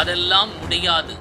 அதெல்லாம் முடியாது.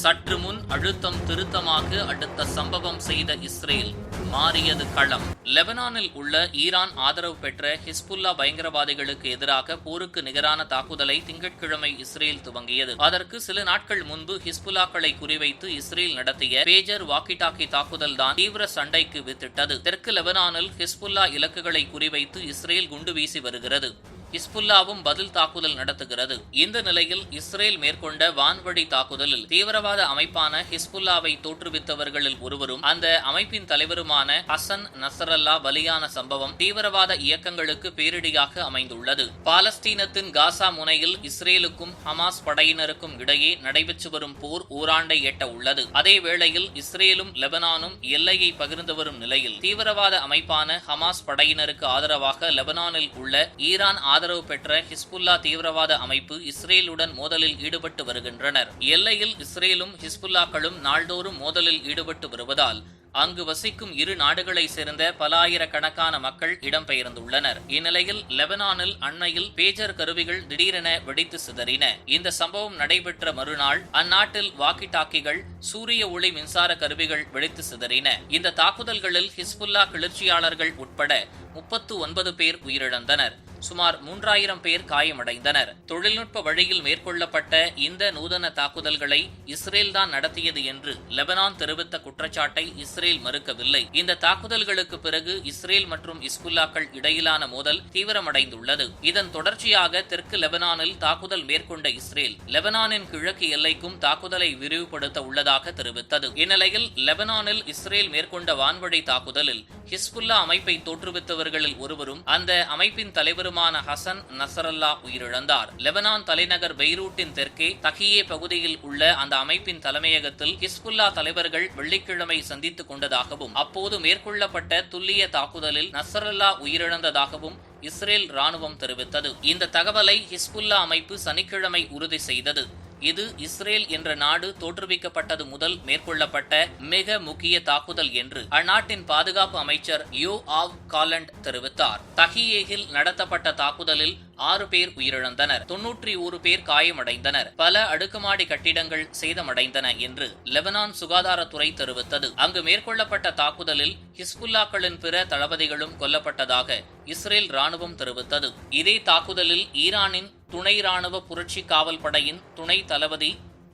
சற்று முன் அழுத்தம் திருத்தமாக அடுத்த சம்பவம் செய்த இஸ்ரேல் மாறியது களம். லெபனானில் உள்ள ஈரான் ஆதரவு பெற்ற ஹிஸ்புல்லா பயங்கரவாதிகளுக்கு எதிராக போருக்கு நிகரான தாக்குதலை திங்கட்கிழமை இஸ்ரேல் துவங்கியது. அதற்கு சில நாட்கள் முன்பு ஹிஸ்புல்லாக்களை குறிவைத்து இஸ்ரேல் நடத்திய பேஜர் வாக்கிடாக்கி தாக்குதல் தான் தீவிர சண்டைக்கு வித்திட்டது. தெற்கு லெபனானில் ஹிஸ்புல்லா இலக்குகளை குறிவைத்து இஸ்ரேல் குண்டு வீசி வருகிறது. ஹிஸ்புல்லாவும் பதில் தாக்குதல் நடத்துகிறது. இந்த நிலையில் இஸ்ரேல் மேற்கொண்ட வான்வழி தாக்குதலில் தீவிரவாத அமைப்பான ஹிஸ்புல்லாவை தோற்றுவித்தவர்களில் ஒருவரும் அந்த அமைப்பின் தலைவருமான ஹசன் நசரல்லா பலியான சம்பவம் தீவிரவாத இயக்கங்களுக்கு பேரிடியாக அமைந்துள்ளது. பாலஸ்தீனத்தின் காசா முனையில் இஸ்ரேலுக்கும் ஹமாஸ் படையினருக்கும் இடையே நடைபெற்று வரும் போர் ஓராண்டை எட்ட உள்ளது. அதே வேளையில் இஸ்ரேலும் லெபனானும் எல்லையை பகிர்ந்து வரும் நிலையில் தீவிரவாத அமைப்பான ஹமாஸ் படையினருக்கு ஆதரவாக லெபனானில் உள்ள ஈரான் ஆதரவு பெற்ற ஹிஸ்புல்லா தீவிரவாத அமைப்பு இஸ்ரேலுடன் மோதலில் ஈடுபட்டு வருகின்றனர். எல்லையில் இஸ்ரேலும் ஹிஸ்புல்லாக்களும் நாள்தோறும் மோதலில் ஈடுபட்டு வருவதால் அங்கு வசிக்கும் இரு நாடுகளை சேர்ந்த பல ஆயிரக்கணக்கான மக்கள் இடம்பெயர்ந்துள்ளனர். இந்நிலையில் லெபனானில் அண்மையில் பேஜர் கருவிகள் திடீரென வெடித்து சிதறின. இந்த சம்பவம் நடைபெற்ற மறுநாள் அந்நாட்டில் வாக்கி டாக்கிகள் சூரிய ஒளி மின்சார கருவிகள் வெடித்து சிதறின. இந்த தாக்குதல்களில் ஹிஸ்புல்லா கிளர்ச்சியாளர்கள் உட்பட முப்பத்து ஒன்பது பேர் உயிரிழந்தனர். சுமார் மூன்றாயிரம் பேர் காயமடைந்தனர். தொழில்நுட்ப வழியில் மேற்கொள்ளப்பட்ட இந்த நூதன தாக்குதல்களை இஸ்ரேல் தான் நடத்தியது என்று லெபனான் தெரிவித்த குற்றச்சாட்டை இஸ்ரேல் மறுக்கவில்லை. இந்த தாக்குதல்களுக்கு பிறகு இஸ்ரேல் மற்றும் இஸ்குல்லாக்கள் இடையிலான மோதல் தீவிரமடைந்துள்ளது. இதன் தொடர்ச்சியாக தெற்கு லெபனானில் தாக்குதல் மேற்கொண்ட இஸ்ரேல் லெபனானின் கிழக்கு எல்லைக்கும் தாக்குதலை விரிவுபடுத்த உள்ளதாக தெரிவித்தது. இந்நிலையில் லெபனானில் இஸ்ரேல் மேற்கொண்ட வான்வழி தாக்குதலில் ஹிஸ்புல்லா அமைப்பை தோற்றுவித்தவர்களில் ஒருவரும் அந்த அமைப்பின் தலைவருமான ஹசன் நசரல்லா உயிரிழந்தார். லெபனான் தலைநகர் பெய்ரூட்டின் தெற்கே தகியே பகுதியில் உள்ள அந்த அமைப்பின் தலைமையகத்தில் ஹிஸ்புல்லா தலைவர்கள் வெள்ளிக்கிழமை சந்தித்துக் கொண்டதாகவும் அப்போது மேற்கொள்ளப்பட்ட துல்லிய தாக்குதலில் நசரல்லா உயிரிழந்ததாகவும் இஸ்ரேல் ராணுவம் தெரிவித்தது. இந்த தகவலை ஹிஸ்புல்லா அமைப்பு சனிக்கிழமை உறுதி செய்தது. இது இஸ்ரேல் என்ற நாடு தோற்றுவிக்கப்பட்டது முதல் மேற்கொள்ளப்பட்ட மிக முக்கிய தாக்குதல் என்று அந்நாட்டின் பாதுகாப்பு அமைச்சர் யோ ஆவ் காலண்ட் தெரிவித்தார். தஹியேகில் நடத்தப்பட்ட தாக்குதலில் ஆறு பேர் உயிரிழந்தனர். தொன்னூற்றி ஒரு பேர் காயமடைந்தனர். பல அடுக்குமாடி கட்டிடங்கள் சேதமடைந்தன என்று லெபனான் சுகாதாரத்துறை தெரிவித்தது. அங்கு மேற்கொள்ளப்பட்ட தாக்குதலில் ஹிஸ்புல்லாக்களின் பிற தளபதிகளும் கொல்லப்பட்டதாக இஸ்ரேல் ராணுவம் தெரிவித்தது. இதே தாக்குதலில் ஈரானின் துணை ராணுவ புரட்சி காவல் படையின் துணை தளபதி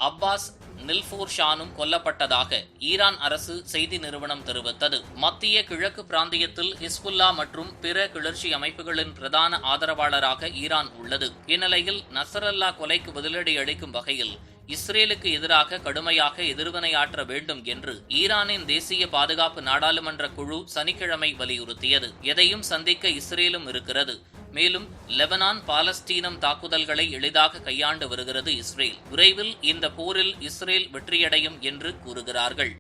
அப்பாஸ் நில்பூர் ஷானும் கொல்லப்பட்டதாக ஈரான் அரசு செய்தி நிறுவனம் தெரிவித்தது. மத்திய கிழக்கு பிராந்தியத்தில் ஹிஸ்புல்லா மற்றும் பிற கிளர்ச்சி அமைப்புகளின் பிரதான ஆதரவாளராக ஈரான் உள்ளது. இந்நிலையில் நசரல்லா கொலைக்கு பதிலடி அளிக்கும் வகையில் இஸ்ரேலுக்கு எதிராக கடுமையாக எதிர்வினையாற்ற வேண்டும் என்று ஈரானின் தேசிய பாதுகாப்பு நாடாளுமன்ற குழு சனிக்கிழமை வலியுறுத்தியது. எதையும் சந்திக்க இஸ்ரேலும் இருக்கிறது. மேலும் லெபனான் பாலஸ்தீனம் தாக்குதல்களை எளிதாக கையாண்டு வருகிறது இஸ்ரேல். விரைவில் இந்த போரில் இஸ்ரேல் வெற்றியடையும் என்று கூறுகிறார்கள்.